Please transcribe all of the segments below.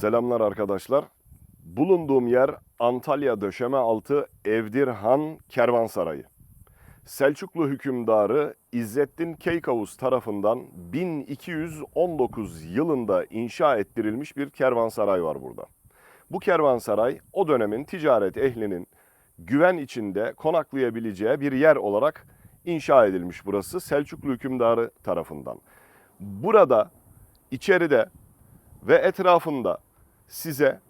Selamlar arkadaşlar. Bulunduğum yer Antalya Döşemealtı Evdirhan Kervansarayı. Selçuklu hükümdarı İzzettin Keykavus tarafından 1219 yılında inşa ettirilmiş bir kervansaray var burada. Bu kervansaray o dönemin ticaret ehlinin güven içinde konaklayabileceği bir yer olarak inşa edilmiş burası Selçuklu hükümdarı tarafından. Burada içeride ve etrafında size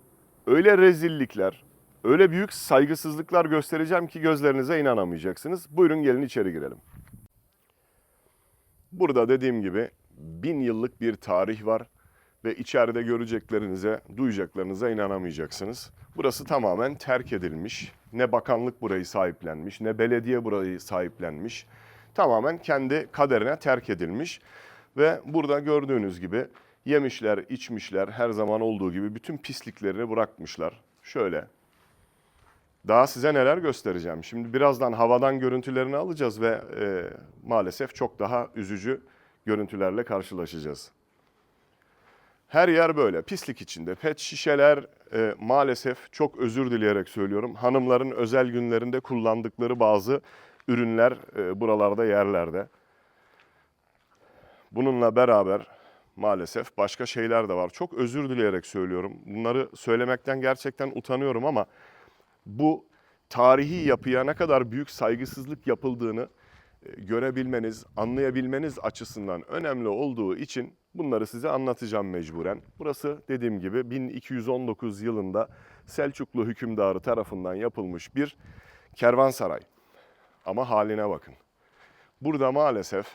öyle rezillikler, öyle büyük saygısızlıklar göstereceğim ki gözlerinize inanamayacaksınız. Buyurun gelin içeri girelim. Burada dediğim gibi bin yıllık bir tarih var ve içeride göreceklerinize, duyacaklarınıza inanamayacaksınız. Burası tamamen terk edilmiş. Ne bakanlık burayı sahiplenmiş, ne belediye burayı sahiplenmiş. Tamamen kendi kaderine terk edilmiş ve burada gördüğünüz gibi yemişler, içmişler, her zaman olduğu gibi bütün pisliklerini bırakmışlar. Şöyle daha size neler göstereceğim. Şimdi birazdan havadan görüntülerini alacağız ve e, maalesef çok daha üzücü görüntülerle karşılaşacağız. Her yer böyle pislik içinde. Pet şişeler e, maalesef çok özür dileyerek söylüyorum. Hanımların özel günlerinde kullandıkları bazı ürünler e, buralarda yerlerde. Bununla beraber maalesef başka şeyler de var. Çok özür dileyerek söylüyorum. Bunları söylemekten gerçekten utanıyorum ama bu tarihi yapıya ne kadar büyük saygısızlık yapıldığını e, görebilmeniz, anlayabilmeniz açısından önemli olduğu için bunları size anlatacağım mecburen. Burası dediğim gibi 1219 yılında Selçuklu hükümdarı tarafından yapılmış bir kervansaray. Ama haline bakın. Burada maalesef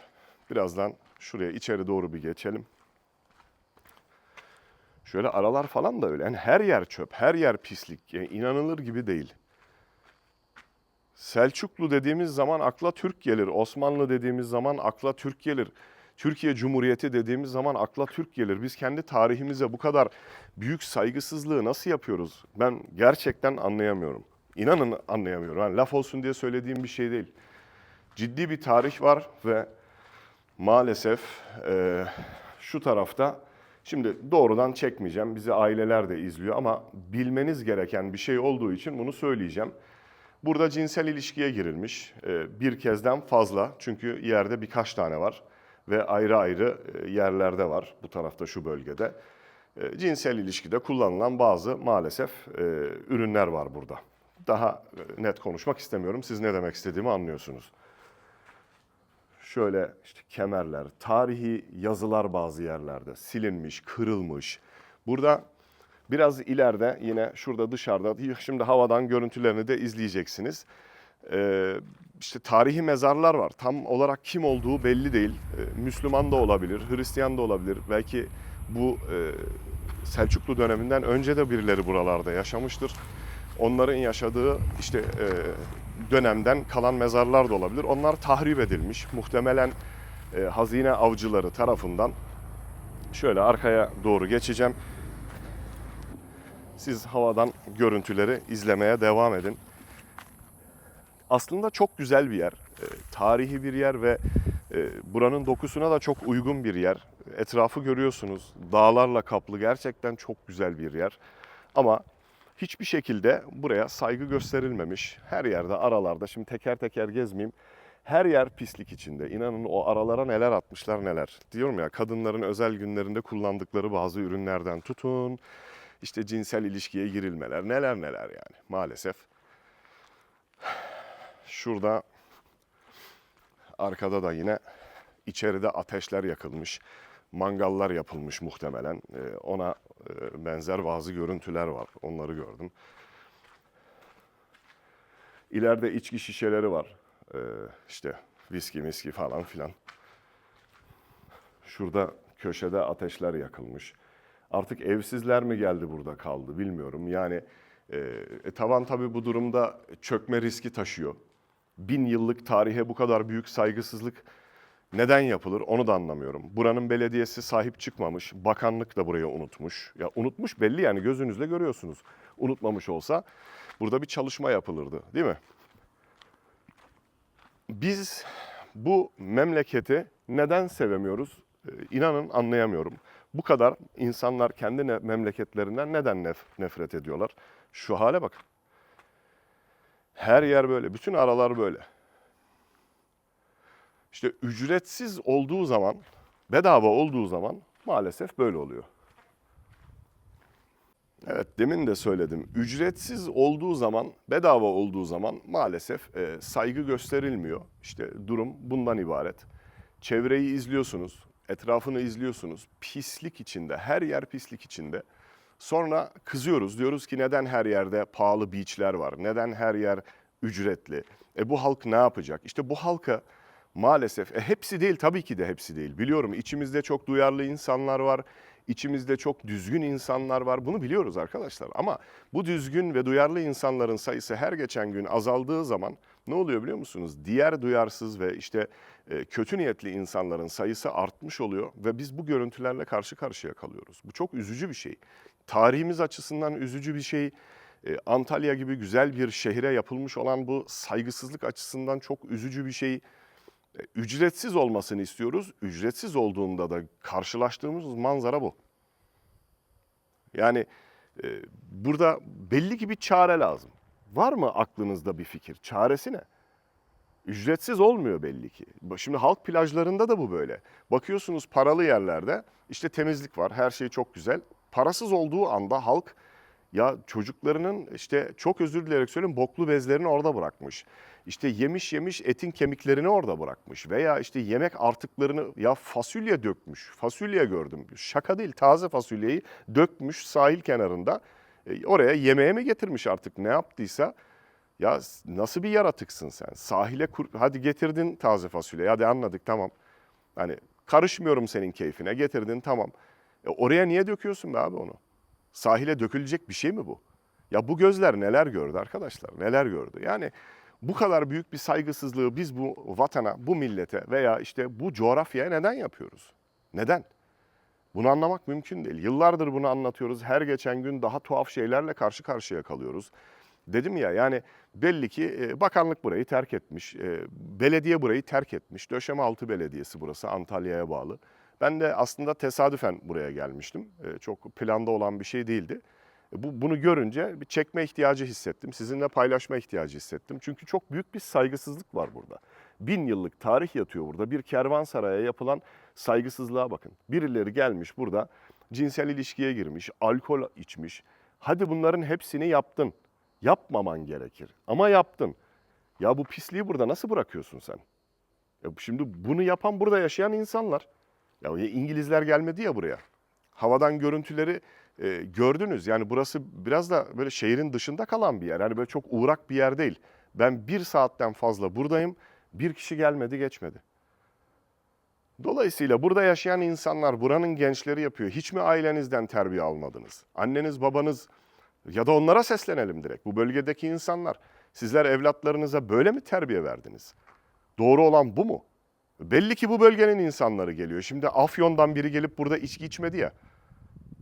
birazdan şuraya içeri doğru bir geçelim. Şöyle aralar falan da öyle. Yani her yer çöp, her yer pislik. Yani inanılır gibi değil. Selçuklu dediğimiz zaman akla Türk gelir. Osmanlı dediğimiz zaman akla Türk gelir. Türkiye Cumhuriyeti dediğimiz zaman akla Türk gelir. Biz kendi tarihimize bu kadar büyük saygısızlığı nasıl yapıyoruz? Ben gerçekten anlayamıyorum. İnanın anlayamıyorum. Yani laf olsun diye söylediğim bir şey değil. Ciddi bir tarih var ve maalesef e, şu tarafta şimdi doğrudan çekmeyeceğim. Bizi aileler de izliyor ama bilmeniz gereken bir şey olduğu için bunu söyleyeceğim. Burada cinsel ilişkiye girilmiş e, bir kezden fazla çünkü yerde birkaç tane var ve ayrı ayrı e, yerlerde var bu tarafta şu bölgede. E, Cinsel ilişkide kullanılan bazı maalesef ürünler var burada. Daha net konuşmak istemiyorum. Siz ne demek istediğimi anlıyorsunuz. Şöyle işte kemerler, tarihi yazılar bazı yerlerde silinmiş, kırılmış. Burada biraz ileride yine şurada dışarıda şimdi havadan görüntülerini de izleyeceksiniz. Ee, işte tarihi mezarlar var. Tam olarak kim olduğu belli değil. Ee, Müslüman da olabilir, Hristiyan da olabilir. Belki bu e, Selçuklu döneminden önce de birileri buralarda yaşamıştır. Onların yaşadığı işte e, dönemden kalan mezarlar da olabilir. Onlar tahrip edilmiş. Muhtemelen e, hazine avcıları tarafından şöyle arkaya doğru geçeceğim. Siz havadan görüntüleri izlemeye devam edin. Aslında çok güzel bir yer. E, tarihi bir yer ve e, buranın dokusuna da çok uygun bir yer. Etrafı görüyorsunuz. Dağlarla kaplı gerçekten çok güzel bir yer. Ama hiçbir şekilde buraya saygı gösterilmemiş. Her yerde aralarda şimdi teker teker gezmeyeyim. Her yer pislik içinde. İnanın o aralara neler atmışlar neler. Diyorum ya kadınların özel günlerinde kullandıkları bazı ürünlerden tutun. İşte cinsel ilişkiye girilmeler neler neler yani maalesef. Şurada arkada da yine içeride ateşler yakılmış. Mangallar yapılmış muhtemelen. Ee, Ona benzer bazı görüntüler var. Onları gördüm. İleride içki şişeleri var. Ee, işte viski miski falan filan. Şurada köşede ateşler yakılmış. Artık evsizler mi geldi burada kaldı bilmiyorum. Yani e, e, tavan tabii bu durumda çökme riski taşıyor. Bin yıllık tarihe bu kadar büyük saygısızlık neden yapılır onu da anlamıyorum. Buranın belediyesi sahip çıkmamış, bakanlık da burayı unutmuş. Ya unutmuş belli yani gözünüzle görüyorsunuz. Unutmamış olsa burada bir çalışma yapılırdı değil mi? Biz bu memleketi neden sevemiyoruz? Ee, İnanın anlayamıyorum. Bu kadar insanlar kendi memleketlerinden neden nef- nefret ediyorlar? Şu hale bakın. Her yer böyle, bütün aralar böyle. İşte ücretsiz olduğu zaman, bedava olduğu zaman maalesef böyle oluyor. Evet demin de söyledim. Ücretsiz olduğu zaman, bedava olduğu zaman maalesef e, saygı gösterilmiyor. İşte durum bundan ibaret. Çevreyi izliyorsunuz, etrafını izliyorsunuz. Pislik içinde, her yer pislik içinde. Sonra kızıyoruz. Diyoruz ki neden her yerde pahalı beachler var? Neden her yer ücretli? E bu halk ne yapacak? İşte bu halka maalesef e hepsi değil tabii ki de hepsi değil. Biliyorum içimizde çok duyarlı insanlar var. İçimizde çok düzgün insanlar var. Bunu biliyoruz arkadaşlar. Ama bu düzgün ve duyarlı insanların sayısı her geçen gün azaldığı zaman ne oluyor biliyor musunuz? Diğer duyarsız ve işte e, kötü niyetli insanların sayısı artmış oluyor ve biz bu görüntülerle karşı karşıya kalıyoruz. Bu çok üzücü bir şey. Tarihimiz açısından üzücü bir şey. E, Antalya gibi güzel bir şehre yapılmış olan bu saygısızlık açısından çok üzücü bir şey. E, Ücretsiz olmasını istiyoruz. Ücretsiz olduğunda da karşılaştığımız manzara bu. Yani e, burada belli ki bir çare lazım. Var mı aklınızda bir fikir? Çaresi ne? Ücretsiz olmuyor belli ki. Şimdi halk plajlarında da bu böyle. Bakıyorsunuz paralı yerlerde işte temizlik var, her şey çok güzel. Parasız olduğu anda halk ya çocuklarının işte çok özür dileyerek söyleyeyim boklu bezlerini orada bırakmış. İşte yemiş yemiş etin kemiklerini orada bırakmış. Veya işte yemek artıklarını ya fasulye dökmüş. Fasulye gördüm. Şaka değil taze fasulyeyi dökmüş sahil kenarında. E, oraya yemeğe mi getirmiş artık ne yaptıysa. Ya nasıl bir yaratıksın sen? Sahile kur, hadi getirdin taze fasulye. Hadi anladık tamam. Hani karışmıyorum senin keyfine. Getirdin tamam. E oraya niye döküyorsun be abi onu? Sahile dökülecek bir şey mi bu? Ya bu gözler neler gördü arkadaşlar? Neler gördü? Yani bu kadar büyük bir saygısızlığı biz bu vatana, bu millete veya işte bu coğrafyaya neden yapıyoruz? Neden? Bunu anlamak mümkün değil. Yıllardır bunu anlatıyoruz. Her geçen gün daha tuhaf şeylerle karşı karşıya kalıyoruz. Dedim ya yani belli ki e, bakanlık burayı terk etmiş, e, belediye burayı terk etmiş. Döşemealtı Belediyesi burası Antalya'ya bağlı. Ben de aslında tesadüfen buraya gelmiştim. E, Çok planda olan bir şey değildi. E, Bu, bunu görünce bir çekme ihtiyacı hissettim. Sizinle paylaşma ihtiyacı hissettim. Çünkü çok büyük bir saygısızlık var burada. Bin yıllık tarih yatıyor burada. Bir kervansaraya yapılan saygısızlığa bakın. Birileri gelmiş burada cinsel ilişkiye girmiş, alkol içmiş. Hadi bunların hepsini yaptın. Yapmaman gerekir ama yaptın. Ya bu pisliği burada nasıl bırakıyorsun sen? Ya şimdi bunu yapan burada yaşayan insanlar. Ya İngilizler gelmedi ya buraya. Havadan görüntüleri e, gördünüz. Yani burası biraz da böyle şehrin dışında kalan bir yer. Yani böyle çok uğrak bir yer değil. Ben bir saatten fazla buradayım. Bir kişi gelmedi geçmedi. Dolayısıyla burada yaşayan insanlar, buranın gençleri yapıyor. Hiç mi ailenizden terbiye almadınız? Anneniz, babanız ya da onlara seslenelim direkt. Bu bölgedeki insanlar. Sizler evlatlarınıza böyle mi terbiye verdiniz? Doğru olan bu mu? Belli ki bu bölgenin insanları geliyor. Şimdi Afyon'dan biri gelip burada içki içmedi ya.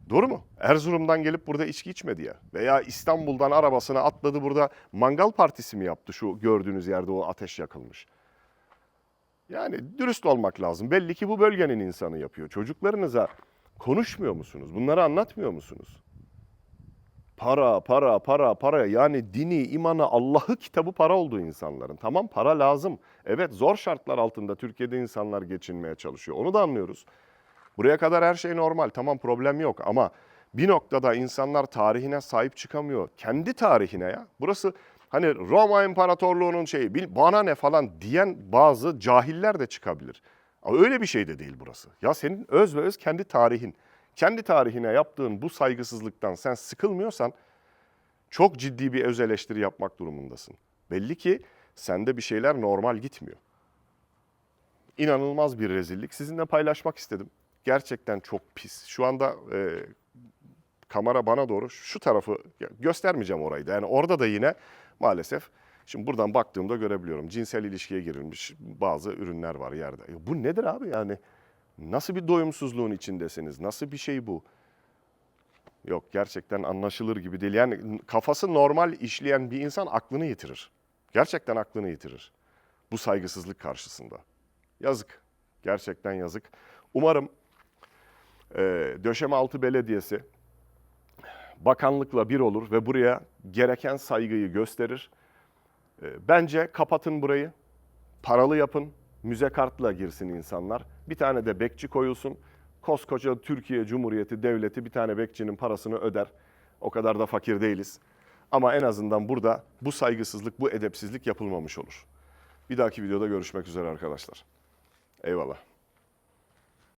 Doğru mu? Erzurum'dan gelip burada içki içmedi ya. Veya İstanbul'dan arabasına atladı burada mangal partisi mi yaptı şu gördüğünüz yerde o ateş yakılmış. Yani dürüst olmak lazım. Belli ki bu bölgenin insanı yapıyor. Çocuklarınıza konuşmuyor musunuz? Bunları anlatmıyor musunuz? Para, para, para, para. Yani dini, imanı, Allah'ı kitabı para oldu insanların. Tamam para lazım. Evet zor şartlar altında Türkiye'de insanlar geçinmeye çalışıyor. Onu da anlıyoruz. Buraya kadar her şey normal. Tamam problem yok ama bir noktada insanlar tarihine sahip çıkamıyor. Kendi tarihine ya. Burası hani Roma İmparatorluğu'nun şeyi bana ne falan diyen bazı cahiller de çıkabilir. Ama öyle bir şey de değil burası. Ya senin öz ve öz kendi tarihin. Kendi tarihine yaptığın bu saygısızlıktan sen sıkılmıyorsan çok ciddi bir öz eleştiri yapmak durumundasın. Belli ki sende bir şeyler normal gitmiyor. İnanılmaz bir rezillik. Sizinle paylaşmak istedim. Gerçekten çok pis. Şu anda e, kamera bana doğru şu tarafı göstermeyeceğim orayı da. Yani orada da yine maalesef şimdi buradan baktığımda görebiliyorum. Cinsel ilişkiye girilmiş bazı ürünler var yerde. E, bu nedir abi yani? Nasıl bir doyumsuzluğun içindesiniz? Nasıl bir şey bu? Yok gerçekten anlaşılır gibi değil. Yani kafası normal işleyen bir insan aklını yitirir. Gerçekten aklını yitirir. Bu saygısızlık karşısında. Yazık. Gerçekten yazık. Umarım e, Döşemealtı Belediyesi bakanlıkla bir olur ve buraya gereken saygıyı gösterir. E, bence kapatın burayı, paralı yapın, müze kartla girsin insanlar. Bir tane de bekçi koyulsun. Koskoca Türkiye Cumhuriyeti Devleti bir tane bekçinin parasını öder. O kadar da fakir değiliz. Ama en azından burada bu saygısızlık, bu edepsizlik yapılmamış olur. Bir dahaki videoda görüşmek üzere arkadaşlar. Eyvallah.